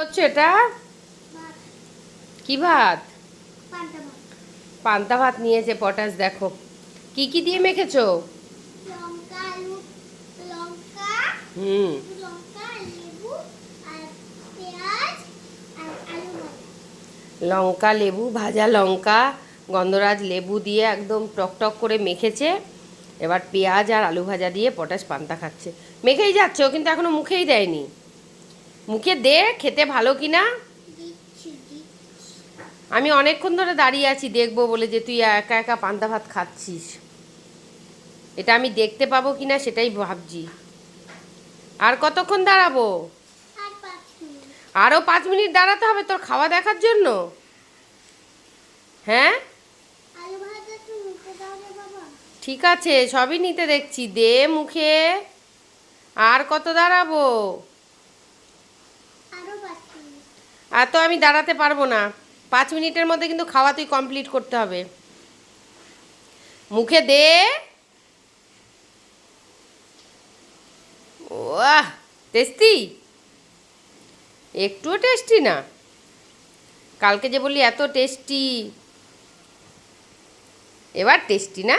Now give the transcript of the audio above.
করছ এটা? কি ভাত? পান্তা ভাত নিয়েছে পটাশ, দেখো। কি কি দিয়ে মেখেছো? হুম। লঙ্কা, লেবু, ভাজা লঙ্কা লেবু ভাজা লঙ্কা গন্ধরাজ লেবু দিয়ে একদম টক টক করে মেখেছে। এবার পেঁয়াজ আর আলু ভাজা দিয়ে পটাশ পান্তা খাচ্ছে। মেখেই যাচ্ছ, কিন্তু এখনও মুখেই দেয়নি। মুখে দে খেতে ভালো কি না? আমি অনেকক্ষণ ধরে দাঁড়িয়ে আছি দেখব বলে যে তুই একা একা পান্তা ভাত খাচ্ছিস। এটা আমি দেখতে পাবো কি না সেটাই ভাবছি। আর কতক্ষণ দাঁড়াবো? আরও পাঁচ মিনিট। দাঁড়াতে হবে তোর খাওয়া দেখার জন্য? হ্যাঁ? ঠিক আছে সবই নিতে দেখছি। দে মুখে। আর কত দাঁড়াবো? আর তো আমি দাঁড়াতে পারব না। পাঁচ মিনিটের মধ্যে কিন্তু খাওয়া তুই কমপ্লিট করতে হবে। মুখে দে। ওয়াহ টেস্টি একটুও টেস্টি না। কালকে যে বললি এত টেস্টি এবার টেস্টি না?